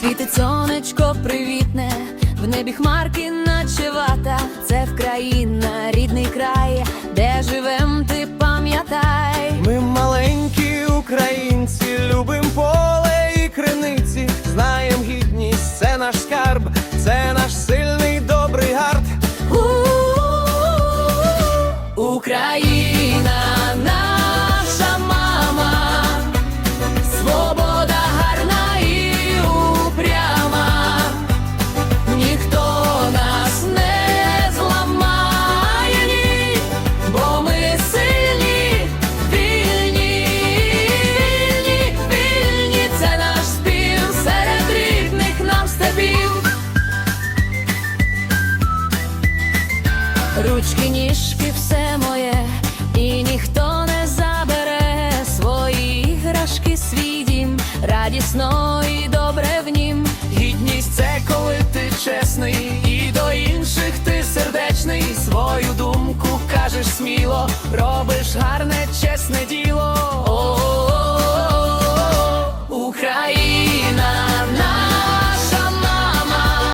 Світить сонечко привітне, в небі хмарки наче вата. Це Вкраїна, рідний край, де живем, ти пам'ятай. Ми маленькі українці, любим поле і криниці, знаєм гідність, це наш скарб, це наш сильний добрий гард. Україна, Ручки, ніжки, все моє, і ніхто не забере свої іграшки, свій дім, радісно і добре в нім. Гідність це коли ти чесний, і до інших ти сердечний. Свою думку кажеш сміло, робиш гарне, чесне діло.